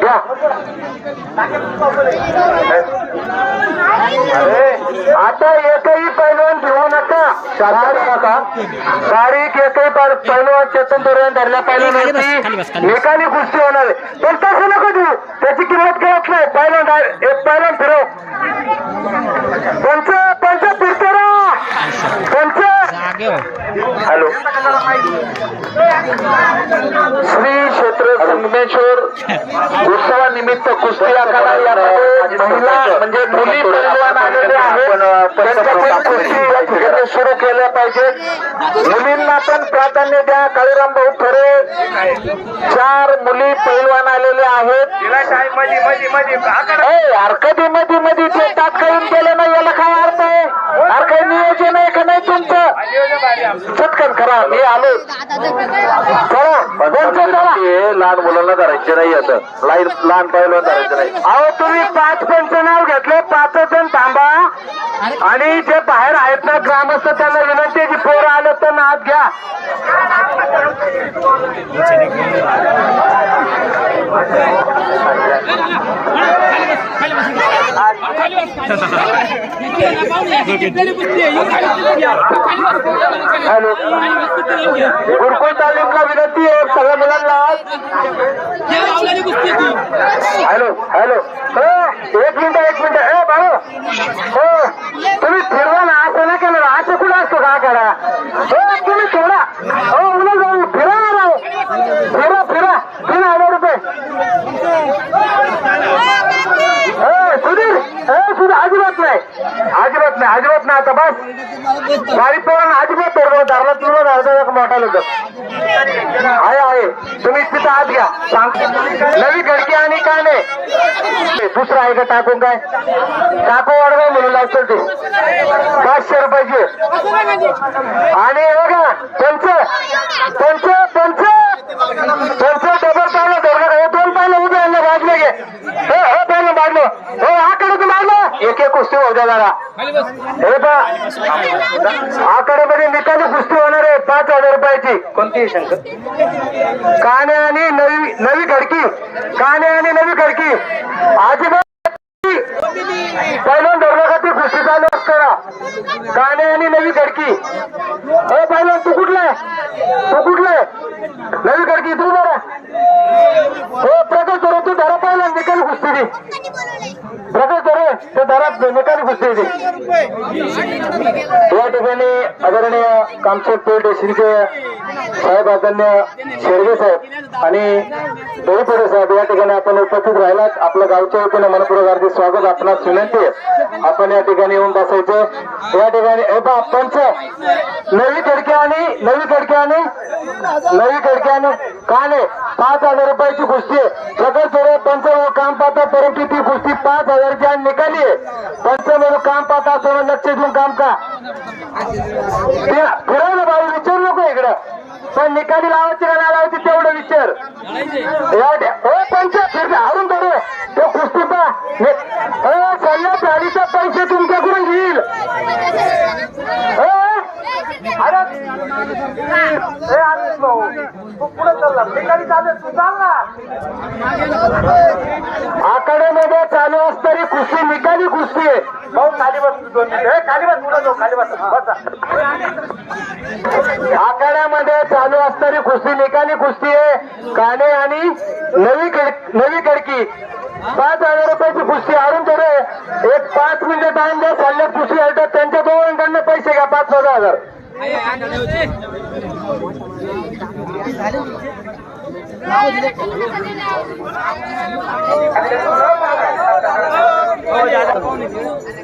घ्या अरे आता एकही पैलवान घेऊ नका. शाळा नका तारीख एकही पैलवान चेतन धोरण धरल्या बस. निकाली कुस्ती होणार पण तसं नको देऊ. त्याची किंमत कळत नाही. पैलवान एक पैलवान फिरव. पंच पंच फिरतो रा पंच जागे हो हॅलो. श्री क्षेत्र संगमेश्वर उत्सवानिमित्त कुस्ती आखाडा महिला म्हणजे मुली पैलवान आलेले आहेत. त्यांच्याकडून कुस्ती या ठिकाणी सुरू केल्या पाहिजे मुलींना पण प्राधान्य द्या. काळीराम भाऊ थोरे चार मुली पैलवान आलेल्या आहेत. कधी मध्ये मध्ये ते तात्कालीन केलं नाही याला काय अर्थ आहे? अरे काही नियोजन पटकन चटकन करा मी आलो. लहान मुलांना धरायचे नाही आता. लाईन लहान पाहिलं धरायचं नाही. अहो तुम्ही पाच पंच नाव घेतले. पाच जण थांबा. आणि जे बाहेर आहेत ना ग्रामस्थ त्यांना विनंती आहे की पोरं आलं तर नाच घ्या. हॅलो गुरुकुल तालुका विनंती आहे सगळ्या मुलांना हॅलो. हॅलो एक मिनिट एक मिनिट. हे भाऊ हो तुम्ही फिरवा ना. असं नाही केलं असं कुठं असतो का करा हो तुम्ही थोडा हो उन्हा जाऊ फिरा ना राव फिरा फिरा तीन हजार रुपये ए, सुधीर ए सुधीर अजिबात नाही अजिबात नाही अजिबात नाही आता बस. गाडी पळून अजिबात तोडतो धरला तुला अर्धा एक मोठा लोक आहे आहे. तुम्ही तिथं आत घ्या. सांग नवी घडकी आणि काने. दुसरं आहे का टाकून काय? टाकू वाढवाय म्हणून लावतो ते. पाचशे रुपयाचे. आणि हे बघा त्यांचं त्यांचं त्यांचं त्यांचं द्या जरा. हे पा. निकाली कुस्ती होणार आहे. पाच हजार रुपयाची. कोणती? शंकर काने आणि नवी नवी खडकी. काने आणि नवी खडकी. आजीबाई पहिलं धरलं का ती कुस्ती चालू असताना. काने आणि नवी खडकी. हो पहिलं तू कुठला तू कुठला नवी खडकी तू बरा हो धरो तू धरा पहिला निकाली कुस्ती दी प्रकाश ते धरा निकाली कुस्ती या ठिकाणी आदरणीय कामशेट पेठ शिंदे साहेब आदरणीय शेडगे साहेब आणि दोरीपडे साहेब या ठिकाणी आपण उपस्थित राहिलात आपल्या गावच्या वतीनं मनपूर्वक हार्दिक स्वागत आपणास विनंती आहे आपण या ठिकाणी येऊन बसायचं या ठिकाणी पंच नवी खडक्या आणि नवी खडक्या आणि नवी खडक्या आणि काने पाच हजार रुपयाची कुस्ती आहे. सगळं सगळं पंच काम पाहता परंतु ती कुस्ती पाच हजारची आणि निकाली आहे. पंच म्हणून काम पाहता असं लक्ष देऊन काम का ते फिरवलं बाई विचारू नको इकडं. पण निकाली लावायची का नाही लावायची तेवढं विचार. हो पंच फिरते हरून धरू तो कुस्ती पा सल्ला गाडीचे पैसे तुमच्याकडून घेईल हो? अरे ए, आदेश भाऊ, तू पुढे चालला निकाली चालू तू चाल ना आखाड्यामध्ये चालू असणारी कुस्ती निकाली कुस्ती आहे भाऊ खाली बस दोन खाली बस जाऊ खाली बस. बसा आखाड्यामध्ये चालू असणारी कुस्ती निकाली कुस्ती आहे. काने आणि नवी नवी खडकी पाच हजार रुपयाची कुस्ती आणून थोडे एक पाच मिनिटं टाइम द्या चालल्या कुस्ती हलतात. त्यांच्या दोघांकडनं पैसे घ्या पाच चौदा हजार. दोन हजार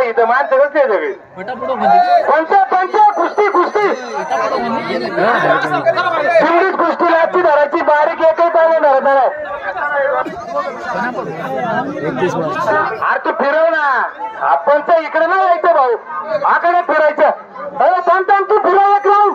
इथं कुस्ती कुस्ती? तेवढीच कुस्ती लागती धराची बारीक एकही पाहिजे धरत अरे तू फिरव ना. आपण तर इकडे ना यायचं भाऊ. आकडे फिरायचं. अरे सांगता तू फिरायला राहू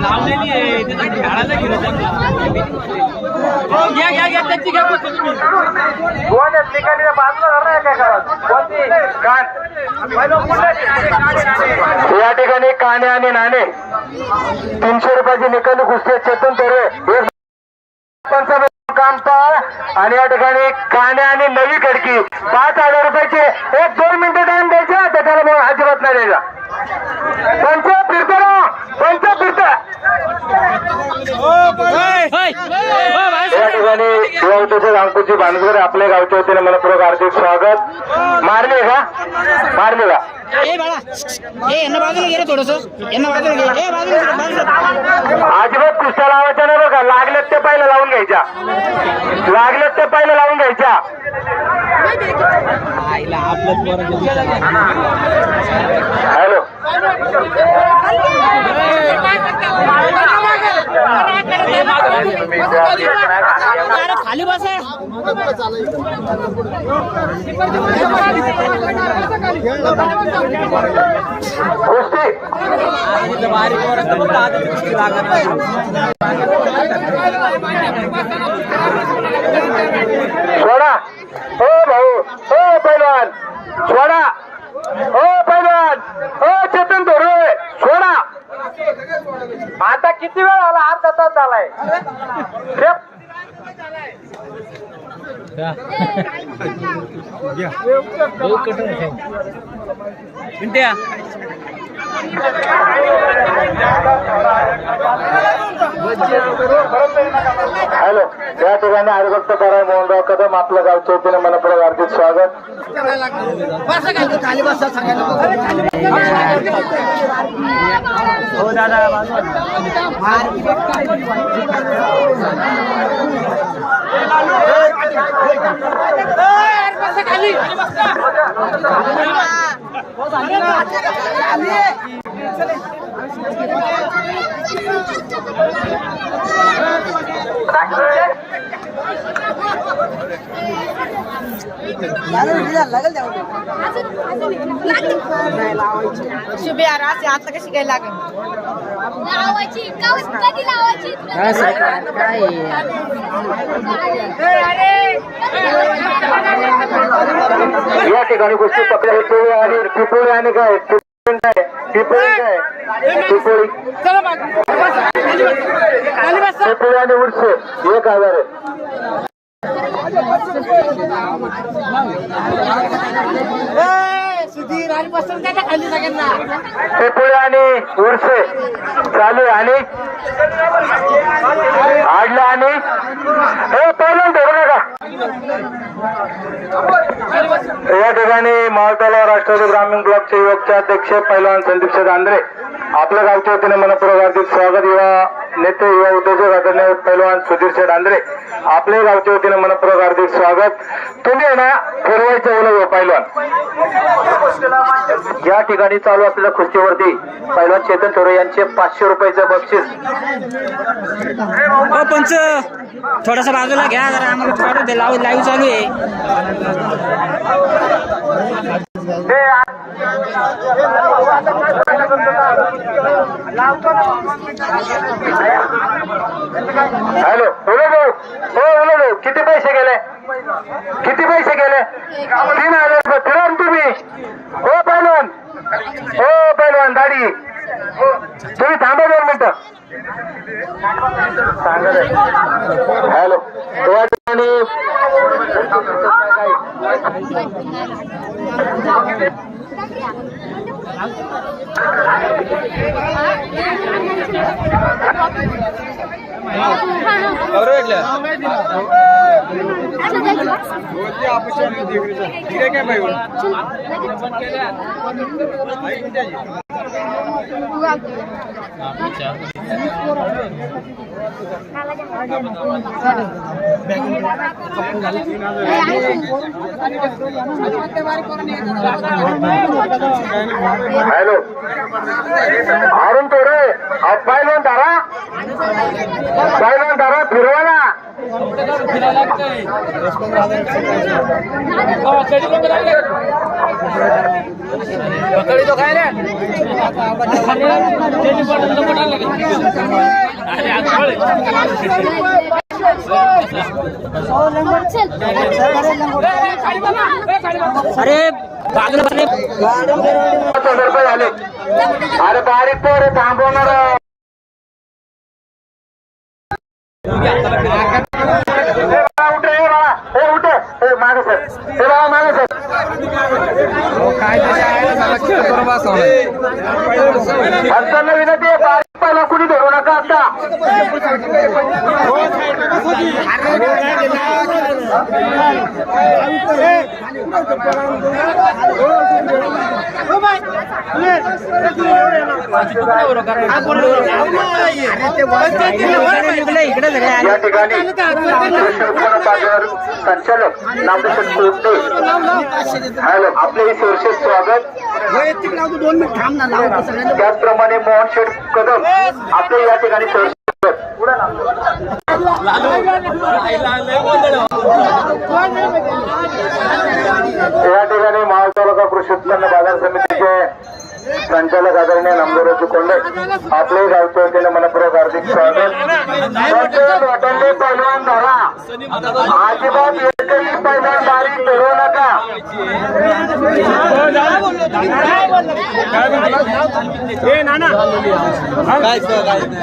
लावलेली आहे झाडाला हो, घ्या घ्या घ्या त्याची घ्या ठिकाणी बाजूला धरणार काय करत या ठिकाणी काने आणि नाणे. तीनशे रुपयाची निकाली कुस्ती चेतन तोरे. एक पंचावन्न आणि या ठिकाणी काने आणि नवी खडकी. पाच हजार रुपयाचे एक दोन मिनिटं टाइम द्यायचा त्याच्याला मग अजिबात नाही द्यायचा. पंच फिरतो ना पंच फिरत. या ठिकाणी युवतेचे रामपूरची भानगड आपल्या गावच्या वतीने मनपूर्वक हार्दिक स्वागत. मारले का? मारले का? अजिबात कुस्त्या लावायच्या नाही बघा. लागल्यात ते पहिलं लावून घ्यायच्या. लागल्यात ते पहिलं लावून घ्यायच्या. आपलं हॅलो खाली बस आहे बारीक लागत नाही. सोडा हो पैलवान सोडा. हो पैलवान हो चेतन धोरे. सोडा. आता किती वेळ आला अर्धा तास झालाय. रे, मिनट्या हॅलो या ठिकाणी हरिभक्त कराय मोहनराव कदम आपलं गावच्या वतीने मनपूर्वक हार्दिक स्वागत. हो दादा. शुभे आज आता कशी काय लागेल या ठिकाणी कुस्ती पकडा पिपोळी आणि पिपोळी आणि काय? पर्यंत आहे तिथपर्यंत आहे तिपोळी तिपोळी आणि उडसे एक हजार आहे पिपोळी आणि उडसे. चालू आहे आणि? आडला आणि? हे पहिलं धरू नका या ठिकाणी मावताला राष्ट्रवादी ग्रामीण ब्लॉकचे युवकचे अध्यक्ष पैलवान संदीप दांद्रे आपल्या गावच्या वतीने मनपूर्वक हार्दिक स्वागत. युवा नेते युवा उद्योजक आदरणीय पैलवान सुधीर शेठ आंध्रे. आपल्या गावच्या वतीने मनपूर्वक हार्दिक स्वागत. तुम्ही आहे ना फिरवायचं ओलं हो, पैलवान. या ठिकाणी चालू असलेल्या कुस्तीवरती पैलवान चेतन थोरे यांचे पाचशे रुपयाचं बक्षीस. पंच थोडासा बाजूला घ्या जरा आम्हाला काढू दे लाईव्ह लाईव्ह चालू आहे. हॅलो उलो भाऊ. हो उलो भाऊ. किती पैसे गेले? किती पैसे गेले? तीन हजार रुपये. फिरा तुम्ही हो पैलवान. हो पैलवान दाढी. तुम्ही थांबा दोन मिनिटं. हॅलो. या ठिकाणी हॅलो अरुण तोरे अहो पाहिलं तारा पाहिलं तारा फिरवा ना अरे बाजूला झाले अरे बारीक पोर थांबवणार उठे हे उठे हे मागे सर हे बाळा मागे सर भक्तांना विनंती आहे. बारीक पहिला कुणी धरू नका आता. या ठिकाणी संचालक नामदेशन कोटणे हॅलो आपले सोर्सेस स्वागत. त्याचप्रमाणे मोहन शेठ कदम. आपले या ठिकाणी या ठिकाणी महाड तालुका कृषी उत्पन्न बाजार समितीचे संचालक आदरणीय नामदाराजी कोंडे आपले गावच्या वतीने मनपूर्वक हार्दिक स्वागत. वाटले पैलवान धरा. अजिबात एकही पैलवान बारीक धरू नका.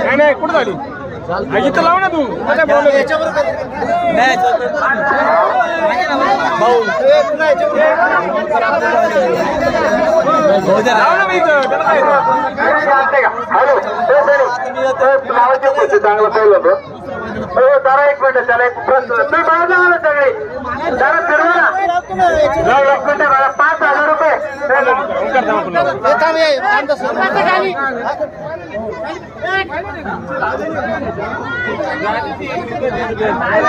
नाही नाही कुठं झाली? इथं लाव ना तू. आता बोल लाव ना मी इथं त्याला काय हॅलो हो सर नावाचे पैसे चांगलं पहिलं होतं हो जरा एक मिनिट त्याला एक प्रश्न तुम्ही बाजूला आला सगळे जरा फिरवा ना एक मिनिट पाच हजार रुपये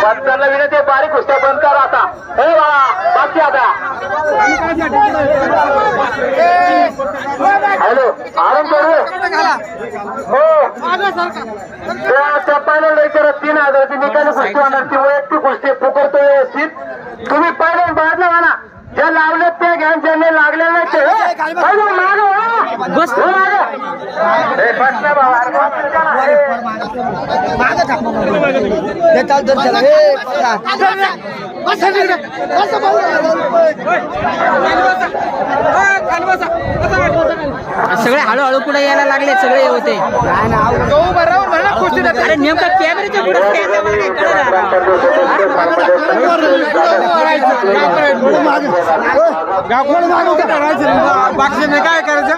भक्तांना विनंती बारीक कुस्त्या बंद करा आता. हो हे बाबा बाकी आता. हॅलो आराम करू? हो. त्या त्या पहिल्या लवकर तीन हजाराची निकाली कुस्ती होणार ती वैयक्तिक कुस्ती फुकरतो व्यवस्थित. तुम्ही पहिल्या बाजला म्हणा. ज्या लावले त्या घ्यान ज्यांनी लागले नाही ते. हे. हो. सगळे हळूहळू पुढे यायला लागले सगळे होते. अरे नेमका कॅमेऱ्याच्या पुढे stand आहे, मला कळेना. बाक्षाने काय करायचं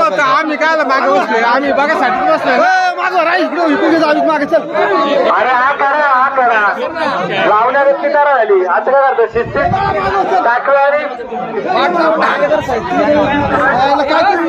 आता आम्ही काय मागे बसलोय आम्ही बघासाठी बसलोय अरे हा करा हा करा लावण्या व्यक्ती करा काय करतो शिस्तीत आणि लागली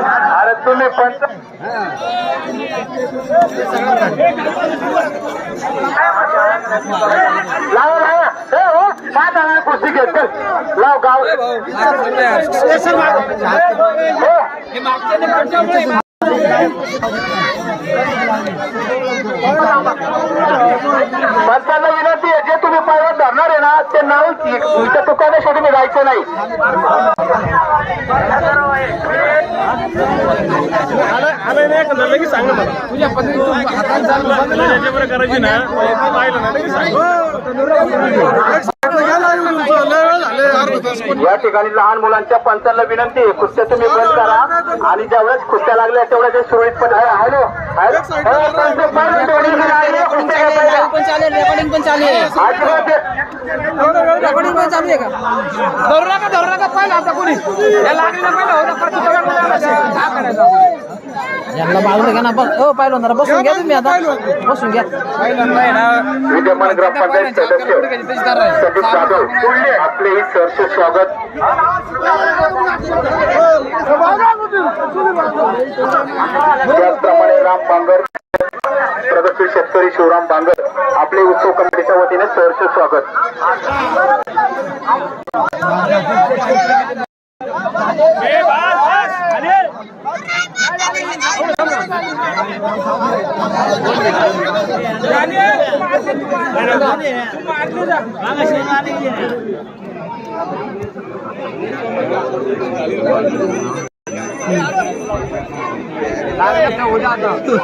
अरे तुम्ही पंच लावा लावा. हो हजार कुस्ती घेत लाव गाव. हो. पंचांना विनंती आहे जे तुम्ही पायात धरणार आहे ना ते नाव तुमच्या दुकानासाठी मी जायचं नाही. नाही नाही एखादं लगेच सांग ना मला. तुझ्या पद्धतीने करायची ना ते पाहिलं ना लगेच सांग. या ठिकाणी लहान मुलांच्या पंचांना विनंती आहे कुस्त्या तुम्ही बंद करा. आणि ज्यावेळेस कुस्त्या लागल्या तेवढ्या ते सुरळीतपणे हॅलो हॅलो. हो. पण चालेल रेकॉर्डिंग पण चालू आहे रेकॉर्डिंग पण चालू आहे का धरू नका धरू नका पाहिलं आता कोणी लागला. करायचं यांना बाजूला घ्या ना बस हो पाहिलं जरा बसून घ्या तुम्ही आता बसून घ्या विद्यमान ग्रामपंचायत सदस्य जाधव आपले ही सहर्ष स्वागत त्याचप्रमाणे शिवराम बांगर प्रगतशील शेतकरी शिवराम बांगर आपले उत्सव कमिटीच्या वतीने सहर्ष स्वागत. ए, बस, बस. अरे.